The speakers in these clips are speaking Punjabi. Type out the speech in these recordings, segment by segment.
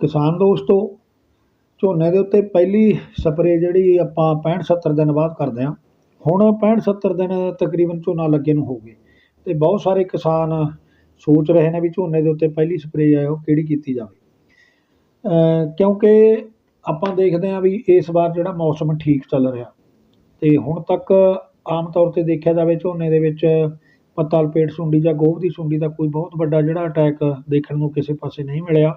ਕਿਸਾਨ ਦੋਸਤੋ, ਝੋਨੇ ਦੇ ਉੱਤੇ ਪਹਿਲੀ ਸਪਰੇਅ ਜਿਹੜੀ ਆਪਾਂ 65 70 ਦਿਨ ਬਾਅਦ ਕਰਦੇ ਹਾਂ। ਹੁਣ 65 70 ਦਿਨ ਤਕਰੀਬਨ ਝੋਨਾ ਲੱਗੇ ਨੂੰ ਹੋ ਗਏ। ਅਤੇ ਬਹੁਤ ਸਾਰੇ ਕਿਸਾਨ ਸੋਚ ਰਹੇ ਨੇ ਵੀ ਝੋਨੇ ਦੇ ਉੱਤੇ ਪਹਿਲੀ ਸਪਰੇਅ ਹੈ ਉਹ ਕਿਹੜੀ ਕੀਤੀ ਜਾਵੇ। ਕਿਉਂਕਿ ਆਪਾਂ ਦੇਖਦੇ ਹਾਂ ਵੀ ਇਸ ਵਾਰ ਜਿਹੜਾ ਮੌਸਮ ਠੀਕ ਚੱਲ ਰਿਹਾ। ਅਤੇ ਹੁਣ ਤੱਕ ਆਮ ਤੌਰ 'ਤੇ ਦੇਖਿਆ ਜਾਵੇ ਝੋਨੇ ਦੇ ਵਿੱਚ ਪੱਤਾ, ਲਪੇਟ, ਸੁੰਡੀ ਜਾਂ ਗੋਭ ਦੀ ਸੁੰਡੀ ਦਾ ਕੋਈ ਬਹੁਤ ਵੱਡਾ ਜਿਹੜਾ ਅਟੈਕ ਦੇਖਣ ਨੂੰ ਕਿਸੇ ਪਾਸੇ ਨਹੀਂ ਮਿਲਿਆ।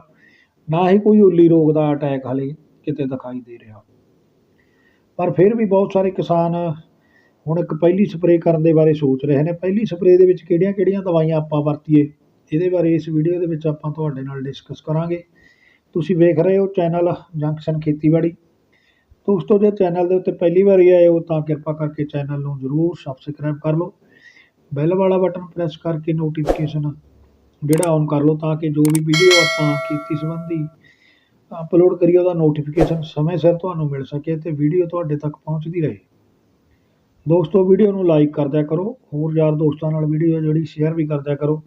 ਨਾ ਹੀ ਕੋਈ ਉੱਲੀ ਰੋਗ ਦਾ ਅਟੈਕ ਹਾਲੇ ਕਿਤੇ ਦਿਖਾਈ ਦੇ ਰਿਹਾ। ਪਰ ਫਿਰ ਵੀ ਬਹੁਤ ਸਾਰੇ ਕਿਸਾਨ ਹੁਣ ਇੱਕ ਪਹਿਲੀ ਸਪਰੇਅ ਕਰਨ ਦੇ ਬਾਰੇ ਸੋਚ ਰਹੇ ਨੇ। ਪਹਿਲੀ ਸਪਰੇਅ ਦੇ ਵਿੱਚ ਕਿਹੜੀਆਂ ਕਿਹੜੀਆਂ ਦਵਾਈਆਂ ਆਪਾਂ ਵਰਤੀਏ, ਇਹਦੇ ਬਾਰੇ ਇਸ ਵੀਡੀਓ ਦੇ ਵਿੱਚ ਆਪਾਂ ਤੁਹਾਡੇ ਨਾਲ ਡਿਸਕਸ ਕਰਾਂਗੇ। ਤੁਸੀਂ ਵੇਖ ਰਹੇ ਹੋ ਚੈਨਲ ਜੰਕਸ਼ਨ ਖੇਤੀਬਾੜੀ। ਦੋਸਤੋ ਜੇ ਚੈਨਲ ਦੇ ਉੱਤੇ ਪਹਿਲੀ ਵਾਰੀ ਆਏ ਹੋ ਤਾਂ ਕਿਰਪਾ ਕਰਕੇ ਚੈਨਲ ਨੂੰ ਜ਼ਰੂਰ ਸਬਸਕ੍ਰਾਈਬ ਕਰ ਲਓ। ਬੈਲ ਵਾਲਾ ਬਟਨ ਪ੍ਰੈਸ ਕਰਕੇ ਨੋਟੀਫਿਕੇਸ਼ਨ ਜਿਹੜਾ ਔਨ ਕਰ ਲਓ ਤਾਂ ਕਿ ਜੋ ਵੀ ਵੀਡੀਓ ਆਪਾਂ ਖੇਤੀ ਸੰਬੰਧੀ ਅਪਲੋਡ ਕਰੀਏ, ਉਹਦਾ ਨੋਟੀਫਿਕੇਸ਼ਨ ਸਮੇਂ ਸਿਰ ਤੁਹਾਨੂੰ ਮਿਲ ਸਕੇ ਤੇ ਵੀਡੀਓ ਤੁਹਾਡੇ ਤੱਕ ਪਹੁੰਚਦੀ ਰਹੇ। ਦੋਸਤੋ ਵੀਡੀਓ ਨੂੰ ਲਾਈਕ ਕਰ ਦਿਆ ਕਰੋ। ਹੋਰ ਯਾਰ ਦੋਸਤਾਂ ਨਾਲ ਵੀਡੀਓ ਜਿਹੜੀ ਸ਼ੇਅਰ ਵੀ ਕਰ ਦਿਆ ਕਰੋ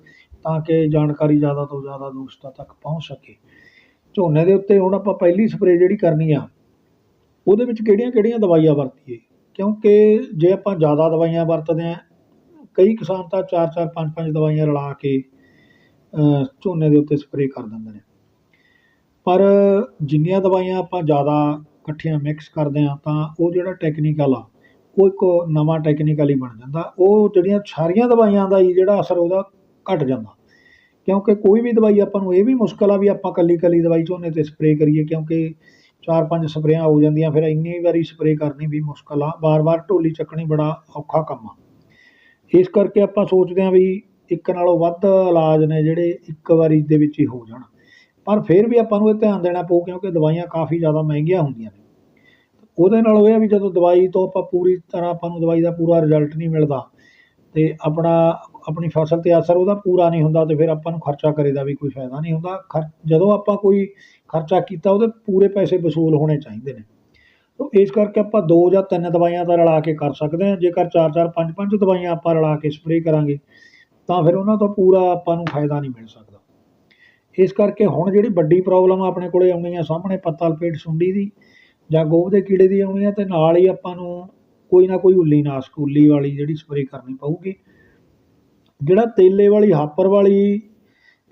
ਤਾਂ ਕਿ ਜਾਣਕਾਰੀ ਜ਼ਿਆਦਾ ਤੋਂ ਜ਼ਿਆਦਾ ਦੋਸਤਾਂ ਤੱਕ ਪਹੁੰਚ ਸਕੇ। ਝੋਨੇ ਦੇ ਉੱਤੇ ਹੁਣ ਆਪਾਂ ਪਹਿਲੀ ਸਪਰੇਅ ਜਿਹੜੀ ਕਰਨੀ ਆ, ਉਹਦੇ ਵਿੱਚ ਕਿਹੜੀਆਂ ਕਿਹੜੀਆਂ ਦਵਾਈਆਂ ਵਰਤੀਏ? ਕਿਉਂਕਿ ਜੇ ਆਪਾਂ ਜ਼ਿਆਦਾ ਦਵਾਈਆਂ ਵਰਤਦੇ ਹਾਂ ਕਈ ਕਿਸਾਨ ਤਾਂ ਚਾਰ ਚਾਰ ਪੰਜ ਪੰਜ ਦਵਾਈਆਂ ਰਲਾ ਕੇ ਝੋਨੇ ਦੇ ਉੱਤੇ ਸਪਰੇਅ ਕਰ ਦਿੰਦੇ ਨੇ। ਪਰ ਜਿੰਨੀਆਂ ਦਵਾਈਆਂ ਆਪਾਂ ਜ਼ਿਆਦਾ ਇਕੱਠੀਆਂ ਮਿਕਸ ਕਰਦੇ ਹਾਂ, ਤਾਂ ਉਹ ਜਿਹੜਾ ਟੈਕਨੀਕਲ ਆ, ਉਹ ਇੱਕ ਨਵਾਂ ਟੈਕਨੀਕਲ ਹੀ ਬਣ ਜਾਂਦਾ। ਉਹ ਜਿਹੜੀਆਂ ਸਾਰੀਆਂ ਦਵਾਈਆਂ ਦਾ ਹੀ ਜਿਹੜਾ ਅਸਰ ਉਹਦਾ ਘਟ ਜਾਂਦਾ। ਕਿਉਂਕਿ ਕੋਈ ਵੀ ਦਵਾਈ ਆਪਾਂ ਨੂੰ ਇਹ ਵੀ ਮੁਸ਼ਕਲ ਆ ਵੀ ਆਪਾਂ ਕੱਲੀ ਕੱਲੀ ਦਵਾਈ ਝੋਨੇ 'ਤੇ ਸਪਰੇਅ ਕਰੀਏ, ਕਿਉਂਕਿ ਚਾਰ ਪੰਜ ਸਪਰੇਆਂ ਹੋ ਜਾਂਦੀਆਂ, ਫਿਰ ਇੰਨੀ ਵਾਰੀ ਸਪਰੇਅ ਕਰਨੀ ਵੀ ਮੁਸ਼ਕਲ ਆ। ਵਾਰ-ਵਾਰ ਢੋਲੀ ਚੱਕਣੀ ਬੜਾ ਔਖਾ ਕੰਮ ਆ। ਇਸ ਕਰਕੇ ਆਪਾਂ ਸੋਚਦੇ ਹਾਂ ਵੀ ਇੱਕ ਨਾਲੋਂ ਵੱਧ ਇਲਾਜ ਨੇ ਜਿਹੜੇ ਇੱਕ ਵਾਰੀ ਦੇ ਵਿੱਚ ਹੀ ਹੋ ਜਾਣ। ਪਰ ਫਿਰ ਵੀ ਆਪਾਂ ਨੂੰ ਇਹ ਧਿਆਨ ਦੇਣਾ ਪਊ ਕਿਉਂਕਿ ਦਵਾਈਆਂ ਕਾਫੀ ਜ਼ਿਆਦਾ ਮਹਿੰਗੀਆਂ ਹੁੰਦੀਆਂ ਨੇ। ਉਹਦੇ ਨਾਲ ਇਹ ਆ ਵੀ ਜਦੋਂ ਦਵਾਈ ਤੋਂ ਆਪਾਂ ਪੂਰੀ ਤਰ੍ਹਾਂ ਆਪਾਂ ਨੂੰ ਦਵਾਈ ਦਾ ਪੂਰਾ ਰਿਜ਼ਲਟ ਨਹੀਂ ਮਿਲਦਾ ਅਤੇ ਆਪਣਾ, ਆਪਣੀ ਫਸਲ 'ਤੇ ਅਸਰ ਉਹਦਾ ਪੂਰਾ ਨਹੀਂ ਹੁੰਦਾ ਅਤੇ ਫਿਰ ਆਪਾਂ ਨੂੰ ਖਰਚਾ ਕਰੇ ਦਾ ਵੀ ਕੋਈ ਫਾਇਦਾ ਨਹੀਂ ਹੁੰਦਾ। ਖਰ, ਜਦੋਂ ਆਪਾਂ ਕੋਈ ਖਰਚਾ ਕੀਤਾ ਉਹਦੇ ਪੂਰੇ ਪੈਸੇ ਵਸੂਲ ਹੋਣੇ ਚਾਹੀਦੇ ਨੇ। ਤੋ ਇਸ ਕਰਕੇ ਆਪਾਂ ਦੋ ਜਾਂ ਤਿੰਨ ਦਵਾਈਆਂ ਦਾ ਰਲਾ ਕੇ ਕਰ ਸਕਦੇ ਹਾਂ। ਜੇਕਰ ਚਾਰ ਚਾਰ, ਪੰਜ ਪੰਜ ਦਵਾਈਆਂ ਆਪਾਂ ਰਲਾ ਕੇ ਸਪਰੇਅ ਕਰਾਂਗੇ ਤਾਂ ਫਿਰ ਉਹਨਾਂ ਤੋਂ ਪੂਰਾ ਆਪਾਂ ਨੂੰ ਫਾਇਦਾ ਨਹੀਂ ਮਿਲ ਸਕਦਾ। ਇਸ ਕਰਕੇ ਹੁਣ ਜਿਹੜੀ ਵੱਡੀ ਪ੍ਰੋਬਲਮ ਆਪਣੇ ਕੋਲੇ ਆਉਣੀ ਆ, ਸਾਹਮਣੇ ਪੱਤਾ ਲਪੇਟ ਸੁੰਡੀ ਦੀ ਜਾਂ ਗੋਭ ਦੇ ਕੀੜੇ ਦੀ ਆਉਣੀ ਆ ਅਤੇ ਨਾਲ ਹੀ ਆਪਾਂ ਨੂੰ ਕੋਈ ਨਾ ਕੋਈ ਉੱਲੀ ਨਾਸ਼ਕ ਉੱਲੀ ਵਾਲੀ ਜਿਹੜੀ ਸਪਰੇਅ ਕਰਨੀ ਪਊਗੀ। ਜਿਹੜਾ ਤੇਲੇ ਵਾਲੀ, ਹਾਪਰ ਵਾਲੀ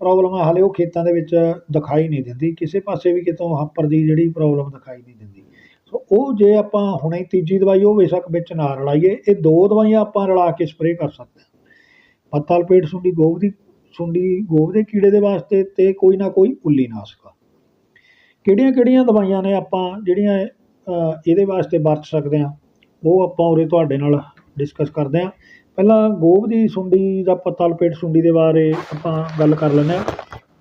ਪ੍ਰੋਬਲਮ ਆ, ਹਾਲੇ ਉਹ ਖੇਤਾਂ ਦੇ ਵਿੱਚ ਦਿਖਾਈ ਨਹੀਂ ਦਿੰਦੀ। ਕਿਸੇ ਪਾਸੇ ਵੀ ਕਿਤੋਂ ਹਾਪਰ ਦੀ ਜਿਹੜੀ ਪ੍ਰੋਬਲਮ ਦਿਖਾਈ ਨਹੀਂ ਦਿੰਦੀ। ਸੋ ਉਹ ਜੇ ਆਪਾਂ ਹੁਣੇ ਤੀਜੀ ਦਵਾਈ ਉਹ ਬੇਸ਼ੱਕ ਵਿੱਚ ਨਾ ਰਲਾਈਏ, ਇਹ ਦੋ ਦਵਾਈਆਂ ਆਪਾਂ ਰਲਾ ਕੇ ਸਪਰੇਅ ਕਰ ਸਕਦੇ ਹਾਂ। ਪੱਤਾ ਪੇਟ ਸੁੰਡੀ ਗੋਭ ਦੀ, ਸੁੰਡੀ ਗੋਭ ਦੇ ਕੀੜੇ ਦੇ ਵਾਸਤੇ ਅਤੇ ਕੋਈ ਨਾ ਕੋਈ ਉੱਲੀ ਨਾਸ਼ਕ। ਕਿਹੜੀਆਂ ਕਿਹੜੀਆਂ ਦਵਾਈਆਂ ਨੇ ਆਪਾਂ ਜਿਹੜੀਆਂ ਇਹਦੇ ਵਾਸਤੇ ਵਰਤ ਸਕਦੇ ਹਾਂ, ਉਹ ਆਪਾਂ ਉਰੇ ਤੁਹਾਡੇ ਨਾਲ ਡਿਸਕਸ ਕਰਦੇ ਹਾਂ। ਪਹਿਲਾਂ ਗੋਭ ਦੀ ਸੁੰਡੀ ਜਾਂ ਪੱਤਾ ਲਪੇਟ ਸੁੰਡੀ ਦੇ ਬਾਰੇ ਆਪਾਂ ਗੱਲ ਕਰ ਲੈਂਦੇ ਹਾਂ।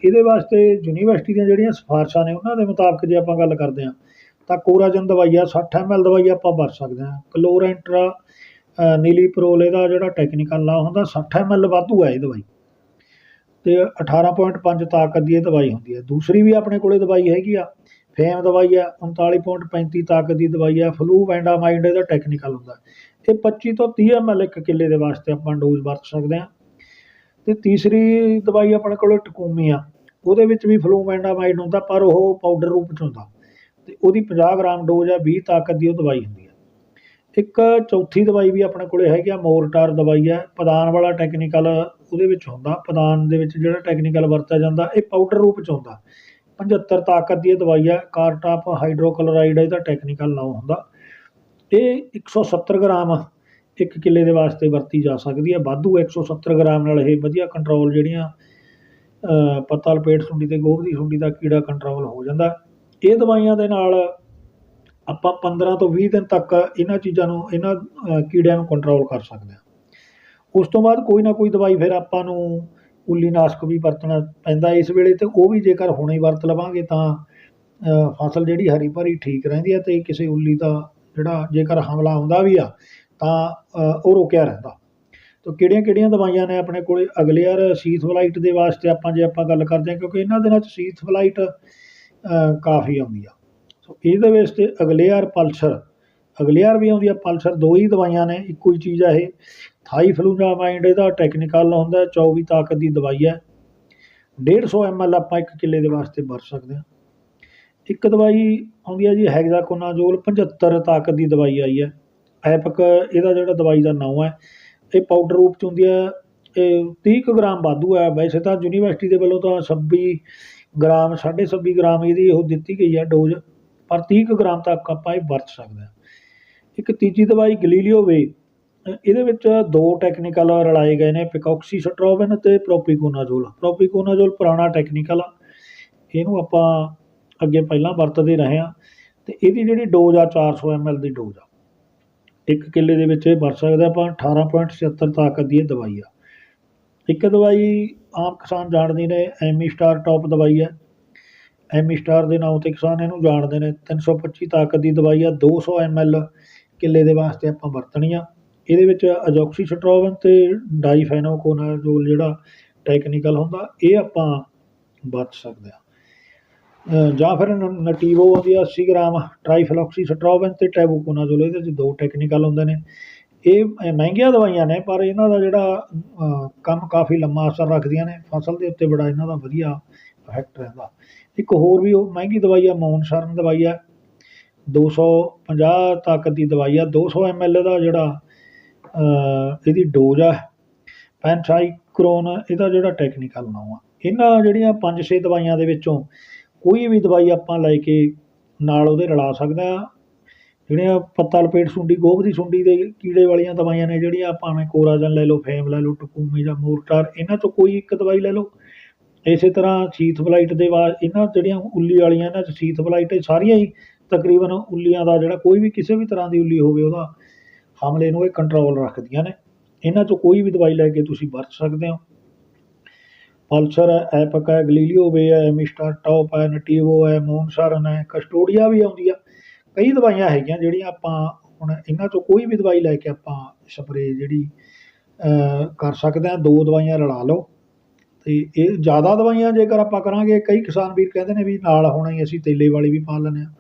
ਇਹਦੇ ਵਾਸਤੇ ਯੂਨੀਵਰਸਿਟੀ ਦੀਆਂ ਜਿਹੜੀਆਂ ਸਿਫਾਰਸ਼ਾਂ ਨੇ, ਉਹਨਾਂ ਦੇ ਮੁਤਾਬਕ ਜੇ ਆਪਾਂ ਗੱਲ ਕਰਦੇ ਹਾਂ, ਤਾਂ ਕੋਰਾਜਨ ਦਵਾਈ ਆ 60 ਐਮ ਦਵਾਈ ਆਪਾਂ ਵਰਤ ਸਕਦੇ ਹਾਂ। ਕਲੋਰੈਂਟਰਾ ਨੀਲੀ ਪਰੋਲ ਇਹਦਾ ਜਿਹੜਾ ਟੈਕਨੀਕਲ ਨਾਂ ਹੁੰਦਾ 60 ਐਮ ਵਾਧੂ ਹੈ ਇਹ ਦਵਾਈ। ਅਤੇ 18.5 ਤਾਕਤ ਦੀ ਇਹ ਦਵਾਈ ਹੁੰਦੀ ਹੈ ਦੂਸਰੀ ਵੀ ਆਪਣੇ ਕੋਲੇ ਦਵਾਈ ਹੈਗੀ ਆ, ਫੇਮ ਦਵਾਈ ਆ 39.35 ਤਾਕਤ ਦੀ ਦਵਾਈ ਆ, ਫਲੂ ਵੈਂਡਾਮਾਈਡ ਇਹਦਾ ਟੈਕਨੀਕਲ ਹੁੰਦਾ। ਇਹ 25 ਤੋਂ 30 ਐਮ ਇੱਕ ਕਿੱਲੇ ਦੇ ਵਾਸਤੇ ਆਪਾਂ ਡੋਜ਼ ਵਰਤ ਸਕਦੇ ਹਾਂ ਅਤੇ ਤੀਸਰੀ ਦਵਾਈ ਆਪਣੇ ਕੋਲ ਟਕੂਮੀ ਆ, ਉਹਦੇ ਵਿੱਚ ਵੀ ਫਲੂ ਵੈਂਡਾਮਾਈਡ ਹੁੰਦਾ, ਪਰ ਉਹ ਪਾਊਡਰ ਰੂਪ 'ਚ ਹੁੰਦਾ। ਅਤੇ ਉਹਦੀ 50 ਗ੍ਰਾਮ ਡੋਜ਼ ਆ 20 ਤਾਕਤ ਦੀ ਉਹ ਦਵਾਈ ਹੁੰਦੀ ਇੱਕ ਚੌਥੀ ਦਵਾਈ ਵੀ ਆਪਣੇ ਕੋਲ ਹੈਗੀ ਆ, ਮੋਰਟਾਰ ਦਵਾਈ ਹੈ ਪਦਾਨ ਵਾਲਾ ਟੈਕਨੀਕਲ ਉਹਦੇ ਵਿੱਚ ਹੁੰਦਾ, ਪਦਾਨ ਦੇ ਵਿੱਚ ਜਿਹੜਾ ਟੈਕਨੀਕਲ ਵਰਤਿਆ ਜਾਂਦਾ, ਇਹ ਪਾਊਡਰ ਰੂਪ 'ਚ ਹੁੰਦਾ। 75 ਤਾਕਤ ਦੀ ਇਹ ਦਵਾਈ ਹੈ ਕਾਰਟਾਪ ਹਾਈਡਰੋਕਲੋਰਾਈਡ ਇਹਦਾ ਟੈਕਨੀਕਲ ਨਾਮ ਹੁੰਦਾ। ਇਹ 170 ਗ੍ਰਾਮ ਇੱਕ ਕਿੱਲੇ ਦੇ ਵਾਸਤੇ ਵਰਤੀ ਜਾ ਸਕਦੀ ਹੈ ਵਾਧੂ 170 ਗ੍ਰਾਮ ਨਾਲ ਇਹ ਵਧੀਆ ਕੰਟਰੋਲ ਜਿਹੜੀਆਂ ਪੱਤਾ, ਲਪੇਟ ਸੁੰਡੀ ਤੇ ਗੋਭ ਦੀ ਸੁੰਡੀ ਦਾ ਕੀੜਾ ਕੰਟਰੋਲ ਹੋ ਜਾਂਦਾ। ਇਹ ਦਵਾਈਆਂ ਦੇ ਨਾਲ ਆਪਾਂ 15 ਤੋਂ 20 ਦਿਨ ਤੱਕ ਇਹਨਾਂ ਚੀਜ਼ਾਂ ਨੂੰ, ਇਹਨਾਂ ਕੀੜਿਆਂ ਨੂੰ ਕੰਟਰੋਲ ਕਰ ਸਕਦੇ ਹਾਂ। ਉਸ ਤੋਂ ਬਾਅਦ ਕੋਈ ਨਾ ਕੋਈ ਦਵਾਈ ਫਿਰ ਆਪਾਂ ਨੂੰ ਉੱਲੀ ਨਾਸ਼ਕ ਵੀ ਵਰਤਣਾ ਪੈਂਦਾ ਇਸ ਵੇਲੇ ਤੇ ਉਹ ਵੀ ਜੇਕਰ ਹੁਣੇ ਵਰਤ ਲਵਾਂਗੇ ਤਾਂ ਫਸਲ ਜਿਹੜੀ ਹਰੀ ਭਰੀ ਠੀਕ ਰਹਿੰਦੀ ਹੈ ਅਤੇ ਕਿਸੇ ਉੱਲੀ ਦਾ ਜਿਹੜਾ ਜੇਕਰ ਹਮਲਾ ਆਉਂਦਾ ਵੀ ਆ ਤਾਂ ਉਹ ਰੋਕਿਆ ਰਹਿੰਦਾ। ਤਾਂ ਕਿਹੜੀਆਂ ਕਿਹੜੀਆਂ ਦਵਾਈਆਂ ਨੇ ਆਪਣੇ ਕੋਲ? ਯਾਰ ਸੀਥ ਫਲਾਈਟ ਦੇ ਵਾਸਤੇ ਆਪਾਂ ਜੇ ਆਪਾਂ ਗੱਲ ਕਰਦੇ ਹਾਂ ਕਿਉਂਕਿ ਇਹਨਾਂ ਦਿਨਾਂ 'ਚ ਸੀਥ ਫਲਾਈਟ ਕਾਫੀ ਆਉਂਦੀ ਆ। ਸੋ ਇਹਦੇ ਵਾਸਤੇ ਅਗਲੇਅਰ ਪਲਸਰ ਅਗਲੇਅਰ ਵੀ ਆਉਂਦੀ ਆ, ਪਲਸਰ ਦੋ ਹੀ ਦਵਾਈਆਂ ਨੇ, ਇੱਕੋ ਹੀ ਚੀਜ਼ ਆ ਇਹ। ਥਾਈ ਫਲੂਨਾਮਾਈਡ ਇਹਦਾ ਟੈਕਨੀਕਲ ਹੁੰਦਾ 24 ਤਾਕਤ ਦੀ ਦਵਾਈ ਹੈ। 150 ਐਮ ਐਲ ਆਪਾਂ ਇੱਕ ਕਿੱਲੇ ਦੇ ਵਾਸਤੇ ਵਰਤ ਸਕਦੇ ਹਾਂ। ਇੱਕ ਦਵਾਈ ਆਉਂਦੀ ਹੈ ਜੀ ਹੈਗਜ਼ਾਕੋਨਾਜ਼ੋਲ 75 ਤਾਕਤ ਦੀ ਦਵਾਈ ਆਈ ਹੈ। ਐਪਕ ਇਹਦਾ ਜਿਹੜਾ ਦਵਾਈ ਦਾ ਨਾਮ ਹੈ, ਇਹ ਪਾਊਡਰ ਰੂਪ 'ਚ ਹੁੰਦੀ ਹੈ ਇਹ 30 ਕੁ ਗ੍ਰਾਮ ਵਾਧੂ ਹੈ। ਵੈਸੇ ਤਾਂ ਯੂਨੀਵਰਸਿਟੀ ਦੇ ਵੱਲੋਂ ਤਾਂ 26 ਗ੍ਰਾਮ, ਸਾਢੇ 26 ਗ੍ਰਾਮ ਇਹਦੀ ਉਹ ਦਿੱਤੀ ਗਈ ਹੈ ਡੋਜ਼ ਪਰ 30 ਕੁ ਗ੍ਰਾਮ ਤੱਕ ਆਪਾਂ ਇਹ ਵਰਤ ਸਕਦੇ ਹਾਂ। ਇੱਕ ਤੀਜੀ ਦਵਾਈ ਗਲੀਲੀਓ ਵੇ, ਇਹਦੇ ਵਿੱਚ ਦੋ ਟੈਕਨੀਕਲ ਰਲਾਏ ਗਏ ਨੇ ਪਿਕੌਕਸੀ ਸਟਰੋਬਨ ਅਤੇ ਪ੍ਰੋਪੀਕੋਨਾਜ਼ੋਲ। ਪ੍ਰੋਪੀਕੋਨਾਜ਼ੋਲ ਪੁਰਾਣਾ ਟੈਕਨੀਕਲ ਆ, ਇਹਨੂੰ ਆਪਾਂ ਅੱਗੇ ਪਹਿਲਾਂ ਵਰਤਦੇ ਰਹੇ ਹਾਂ ਅਤੇ ਇਹਦੀ ਜਿਹੜੀ ਡੋਜ਼ ਆ 400 ਐਮ ਦੀ ਡੋਜ਼ ਆ। ਇੱਕ ਕਿੱਲੇ ਦੇ ਵਿੱਚ ਇਹ ਵਰਤ ਸਕਦੇ ਆਪਾਂ 18.76 ਤਾਕਤ ਦੀ ਇਹ ਦਵਾਈ ਆ। ਇੱਕ ਦਵਾਈ ਆਮ ਕਿਸਾਨ ਜਾਣਦੇ ਨੇ, ਐਮੀ ਸਟਾਰ ਟੌਪ ਦਵਾਈ ਹੈ। ਐਮੀ ਸਟਾਰ ਦੇ ਨਾਂ 'ਤੇ ਕਿਸਾਨ ਇਹਨੂੰ ਜਾਣਦੇ ਨੇ। 325 ਤਾਕਤ ਦੀ ਦਵਾਈ ਆ, ਦੋ 200 ਐਮ ਕਿੱਲੇ ਦੇ ਵਾਸਤੇ ਆਪਾਂ ਵਰਤਣੀ ਆ ਇਹਦੇ ਵਿੱਚ ਅਜੋਕਸੀ ਸਟਰੋਬਨ ਅਤੇ ਡਾਈਫੈਨੋਕੋਨਾਜ਼ੋਲ ਜਿਹੜਾ ਟੈਕਨੀਕਲ ਹੁੰਦਾ, ਇਹ ਆਪਾਂ ਵਰਤ ਸਕਦੇ ਹਾਂ। ਜਾਂ ਫਿਰ ਨ- ਨਟੀਵੋ ਆਉਂਦੀ ਆ 80 ਗ੍ਰਾਮ ਟਰਾਈਫਲੋਕਸੀ ਸਟਰੋਬਨ ਅਤੇ ਟੈਬੂਕੋਨਾਜ਼ੋਲ ਇਹਦੇ 'ਚ ਦੋ ਟੈਕਨੀਕਲ ਹੁੰਦੇ ਨੇ। ਇਹ ਮਹਿੰਗੀਆਂ ਦਵਾਈਆਂ ਨੇ, ਪਰ ਇਹਨਾਂ ਦਾ ਜਿਹੜਾ ਕੰਮ ਕਾਫੀ ਲੰਮਾ ਅਸਰ ਰੱਖਦੀਆਂ ਨੇ। ਫਸਲ ਦੇ ਉੱਤੇ ਬੜਾ ਇਹਨਾਂ ਦਾ ਵਧੀਆ ਇਫੈਕਟ ਰਹਿੰਦਾ। ਇੱਕ ਹੋਰ ਵੀ ਉਹ ਮਹਿੰਗੀ ਦਵਾਈ ਆ ਮੌਨਸ਼ਰਨ ਦਵਾਈ ਆ। 250 ਤਾਕਤ ਦੀ ਦਵਾਈ ਆ। ਦੋ 200 ਐਮ ਦਾ ਜਿਹੜਾ ਇਹਦੀ ਡੋਜ਼ ਆ, ਪੈਨਸਾਈਕਰੋਨ, ਇਹਦਾ ਜਿਹੜਾ ਟੈਕਨੀਕਲ ਨਾਮ ਆ। ਇਹਨਾਂ ਜਿਹੜੀਆਂ ਪੰਜ ਛੇ ਦਵਾਈਆਂ ਦੇ ਵਿੱਚੋਂ ਕੋਈ ਵੀ ਦਵਾਈ ਆਪਾਂ ਲੈ ਕੇ ਨਾਲ ਉਹਦੇ ਰਲਾ ਸਕਦੇ ਹਾਂ ਜਿਹੜੀਆਂ ਪੱਤਾ ਲਪੇਟ ਸੁੰਡੀ, ਗੋਭ ਦੀ ਸੁੰਡੀ ਦੇ ਕੀੜੇ ਵਾਲੀਆਂ ਦਵਾਈਆਂ ਨੇ, ਜਿਹੜੀਆਂ ਭਾਵੇਂ ਕੋਰਾਜਨ ਲੈ ਲਓ, ਫੇਮ ਲੈ ਲਓ, ਟਕੂਮੀ ਜਾਂ ਮੋਰਟਾਰ, ਇਹਨਾਂ ਚੋਂ ਕੋਈ ਇੱਕ ਦਵਾਈ ਲੈ ਲਓ। ਇਸੇ ਤਰ੍ਹਾਂ ਸੀਥ ਬਲਾਈਟ ਦੇ ਬਾਅਦ ਇਹਨਾਂ ਜਿਹੜੀਆਂ ਉੱਲੀ ਵਾਲੀਆਂ ਇਹਨਾਂ 'ਚ ਸੀਥ ਬਲਾਈਟ ਇਹ ਸਾਰੀਆਂ ਹੀ ਤਕਰੀਬਨ ਉੱਲੀਆਂ ਦਾ ਜਿਹੜਾ ਕੋਈ ਵੀ ਕਿਸੇ ਵੀ ਤਰ੍ਹਾਂ ਦੀ ਉੱਲੀ ਹੋਵੇ ਉਹਦਾ ਹਮਲੇ ਨੂੰ ਇਹ ਕੰਟਰੋਲ ਰੱਖਦੀਆਂ ਨੇ। ਇਹਨਾਂ 'ਚੋਂ ਕੋਈ ਵੀ ਦਵਾਈ ਲੈ ਕੇ ਤੁਸੀਂ ਵਰਤ ਸਕਦੇ ਹੋ। ਪਲਸਰ ਹੈ ਐਪਕ ਹੈ ਗਲੀਲੀਓ ਵੇ ਹੈ ਮਿਸਟਰ ਟੌਪ ਹੈ ਨਟੀਵੋ ਹੈ ਮੋਨਸਾਰਨ ਹੈ ਕਸਟੋਡੀਆ ਵੀ ਆਉਂਦੀ ਆ। ਕਈ ਦਵਾਈਆਂ ਹੈਗੀਆਂ ਜਿਹੜੀਆਂ ਆਪਾਂ ਹੁਣ ਇਹਨਾਂ 'ਚੋਂ ਕੋਈ ਵੀ ਦਵਾਈ ਲੈ ਕੇ ਆਪਾਂ ਸਪਰੇ ਜਿਹੜੀ ਕਰ ਸਕਦੇ ਹਾਂ। ਦੋ ਦਵਾਈਆਂ ਰਲਾ ਲਓ। ਅਤੇ ਇਹ ਜ਼ਿਆਦਾ ਦਵਾਈਆਂ ਜੇਕਰ ਆਪਾਂ ਕਰਾਂਗੇ, ਕਈ ਕਿਸਾਨ ਵੀਰ ਕਹਿੰਦੇ ਨੇ ਵੀ ਨਾਲ ਹੁਣ ਹੀ ਅਸੀਂ ਤੇਲੇ ਵਾਲੀ ਵੀ ਪਾ ਲੈਂਦੇ ਹਾਂ।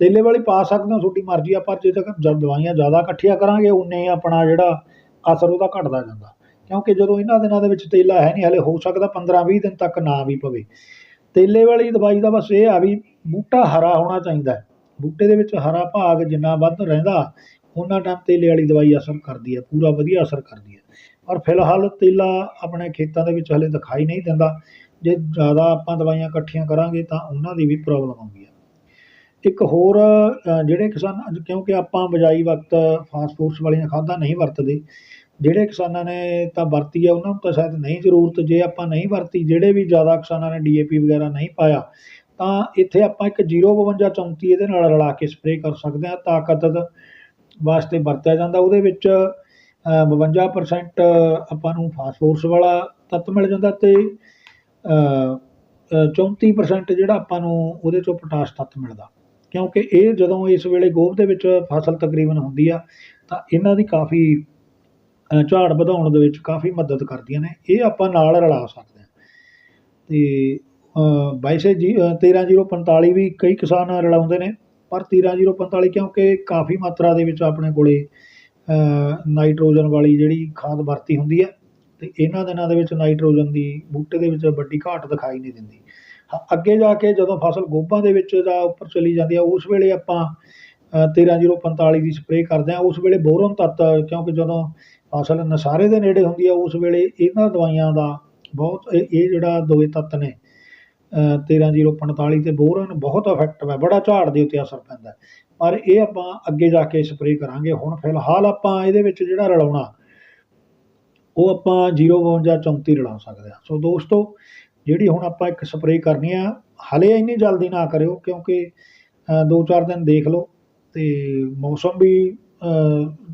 ਤੇਲੇ ਵਾਲੀ ਪਾ ਸਕਦੇ ਹੋ, ਤੁਹਾਡੀ ਮਰਜ਼ੀ ਆ, ਪਰ ਜੇ ਤੱਕ ਜਦ ਦਵਾਈਆਂ ਜ਼ਿਆਦਾ ਇਕੱਠੀਆਂ ਕਰਾਂਗੇ, ਉਨੇ ਹੀ ਆਪਣਾ ਜਿਹੜਾ ਅਸਰ ਉਹਦਾ ਘਟਦਾ ਜਾਂਦਾ। ਕਿਉਂਕਿ ਜਦੋਂ ਇਹਨਾਂ ਦਿਨਾਂ ਦੇ ਵਿੱਚ ਤੇਲਾ ਹੈ ਨਹੀਂ, ਹਲੇ ਹੋ ਸਕਦਾ 15-20 ਦਿਨ ਤੱਕ ਨਾ ਵੀ ਪਵੇ। ਤੇਲੇ ਵਾਲੀ ਦਵਾਈ ਦਾ ਬਸ ਇਹ ਆ ਵੀ ਬੂਟਾ ਹਰਾ ਹੋਣਾ ਚਾਹੀਦਾ ਬੂਟੇ ਦੇ ਵਿੱਚ ਹਰਾ ਭਾਗ ਜਿੰਨਾ ਵੱਧ ਰਹਿੰਦਾ ਉਹਨਾਂ ਟਾਈਮ ਤੇਲੇ ਵਾਲੀ ਦਵਾਈ ਅਸਰ ਕਰਦੀ ਹੈ, ਪੂਰਾ ਵਧੀਆ ਅਸਰ ਕਰਦੀ ਹੈ। ਪਰ ਫਿਲਹਾਲ ਤੇਲਾ ਆਪਣੇ ਖੇਤਾਂ ਦੇ ਵਿੱਚ ਹਲੇ ਦਿਖਾਈ ਨਹੀਂ ਦਿੰਦਾ। ਜੇ ਜ਼ਿਆਦਾ ਆਪਾਂ ਦਵਾਈਆਂ ਇਕੱਠੀਆਂ ਕਰਾਂਗੇ ਤਾਂ ਉਹਨਾਂ ਦੀ ਵੀ ਪ੍ਰੋਬਲਮ ਆਉਂਦੀ ਹੈ। ਇੱਕ ਹੋਰ ਜਿਹੜੇ ਕਿਸਾਨ ਕਿਉਂਕਿ ਆਪਾਂ ਬਜਾਈ ਵਕਤ ਫਾਸਫੋਰਸ ਵਾਲੀਆਂ ਖਾਦਾਂ ਨਹੀਂ ਵਰਤਦੇ, ਜਿਹੜੇ ਕਿਸਾਨਾਂ ਨੇ ਤਾਂ ਵਰਤੀ ਆ, ਉਹਨਾਂ ਨੂੰ ਤਾਂ ਸ਼ਾਇਦ ਨਹੀਂ ਜ਼ਰੂਰਤ। ਜੇ ਆਪਾਂ ਨਹੀਂ ਵਰਤੀ, ਜਿਹੜੇ ਵੀ ਜ਼ਿਆਦਾ ਕਿਸਾਨਾਂ ਨੇ ਡੀਏਪੀ ਵਗੈਰਾ ਨਹੀਂ ਪਾਇਆ, ਤਾਂ ਇੱਥੇ ਆਪਾਂ ਇੱਕ 052 34 ਇਹਦੇ ਨਾਲ ਰਲਾ ਕੇ ਸਪਰੇਅ ਕਰ ਸਕਦੇ ਹਾਂ ਤਾਕਤ ਵਾਸਤੇ ਵਰਤਿਆ ਜਾਂਦਾ। ਉਹਦੇ ਵਿੱਚ ਬਵੰਜਾ 52% ਆਪਾਂ ਨੂੰ ਫਾਸਫੋਰਸ ਵਾਲਾ ਤੱਤ ਮਿਲ ਜਾਂਦਾ ਅਤੇ 34% ਜਿਹੜਾ ਆਪਾਂ ਨੂੰ ਉਹਦੇ ਚੋਂ ਪੋਟਾਸ਼ ਤੱਤ ਮਿਲਦਾ। ਕਿਉਂਕਿ ਇਹ ਜਦੋਂ ਇਸ ਵੇਲੇ ਗੋਭ ਦੇ ਵਿੱਚ ਫਸਲ ਤਕਰੀਬਨ ਹੁੰਦੀ ਆ ਤਾਂ ਇਹਨਾਂ ਦੀ ਕਾਫੀ ਝਾੜ ਵਧਾਉਣ ਦੇ ਵਿੱਚ ਕਾਫੀ ਮਦਦ ਕਰਦੀਆਂ ਨੇ। ਇਹ ਆਪਾਂ ਨਾਲ ਰਲਾ ਸਕਦੇ ਹਾਂ। ਅਤੇ ਅ, ਵੈਸੇ ਜੀ ਅ, 13045 ਵੀ ਕਈ ਕਿਸਾਨ ਰਲਾਉਂਦੇ ਨੇ ਪਰ 13045 ਕਿਉਂਕਿ ਕਾਫੀ ਮਾਤਰਾ ਦੇ ਵਿੱਚ ਆਪਣੇ ਕੋਲੇ ਨਾਈਟ੍ਰੋਜਨ ਵਾਲੀ ਜਿਹੜੀ ਖਾਦ ਵਰਤੀ ਹੁੰਦੀ ਹੈ ਅਤੇ ਇਹਨਾਂ ਦਿਨਾਂ ਦੇ ਵਿੱਚ ਨਾਈਟ੍ਰੋਜਨ ਦੀ ਬੂਟੇ ਦੇ ਵਿੱਚ ਵੱਡੀ ਘਾਟ ਦਿਖਾਈ ਨਹੀਂ ਦਿੰਦੀ। ਹਾਂ ਅੱਗੇ ਜਾ ਕੇ ਜਦੋਂ ਫਸਲ ਗੋਭਾਂ ਦੇ ਵਿੱਚ ਜਾਂ ਉੱਪਰ ਚਲੀ ਜਾਂਦੀ ਆ ਉਸ ਵੇਲੇ ਆਪਾਂ ਤੇਰਾਂ ਜੀਰੋ ਪੰਤਾਲੀ ਦੀ ਸਪਰੇਅ ਕਰਦੇ ਹਾਂ। ਉਸ ਵੇਲੇ ਬੋਰਨ ਤੱਤ ਕਿਉਂਕਿ ਜਦੋਂ ਫਸਲ ਨਸਾਰੇ ਦੇ ਨੇੜੇ ਹੁੰਦੀ ਆ ਉਸ ਵੇਲੇ ਇਹਨਾਂ ਦਵਾਈਆਂ ਦਾ ਬਹੁਤ ਇਹ ਇਹ ਜਿਹੜਾ ਦੋਏ ਤੱਤ ਨੇ ਅ, 13045 ਤੇ ਬੋਰਨ ਬਹੁਤ ਇਫੈਕਟਿਵ ਹੈ ਬੜਾ ਝਾੜ ਦੇ ਉੱਤੇ ਅਸਰ ਪੈਂਦਾ। ਪਰ ਇਹ ਆਪਾਂ ਅੱਗੇ ਜਾ ਕੇ ਸਪਰੇਅ ਕਰਾਂਗੇ। ਹੁਣ ਫਿਲਹਾਲ ਆਪਾਂ ਇਹਦੇ ਵਿੱਚ ਜਿਹੜਾ ਰਲਾਉਣਾ ਉਹ ਆਪਾਂ 052 34 ਰਲਾ ਸਕਦੇ ਹਾਂ। ਸੋ ਦੋਸਤੋ ਜਿਹੜੀ ਹੁਣ ਆਪਾਂ ਇੱਕ ਸਪਰੇਅ ਕਰਨੀ ਆ ਹਲੇ ਇੰਨੀ ਜਲਦੀ ਨਾ ਕਰਿਓ ਕਿਉਂਕਿ ਅ, ਦੋ ਚਾਰ ਦਿਨ ਦੇਖ ਲਓ ਅਤੇ ਮੌਸਮ ਵੀ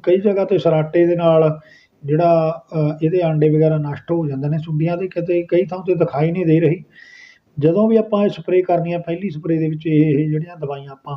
ਕਈ ਜਗ੍ਹਾ 'ਤੇ ਸਰਾਟੇ ਦੇ ਨਾਲ ਜਿਹੜਾ ਇਹਦੇ ਆਂਡੇ ਵਗੈਰਾ ਨਸ਼ਟ ਹੋ ਜਾਂਦੇ ਨੇ ਸੁੰਡੀਆਂ ਦੇ ਕਿਤੇ ਕਈ ਥਾਂ 'ਤੇ ਦਿਖਾਈ ਨਹੀਂ ਦੇ ਰਹੀ। ਜਦੋਂ ਵੀ ਆਪਾਂ ਇਹ ਸਪਰੇਅ ਕਰਨੀ ਆ ਪਹਿਲੀ ਸਪਰੇਅ ਦੇ ਵਿੱਚ ਇਹ ਜਿਹੜੀਆਂ ਦਵਾਈਆਂ ਆਪਾਂ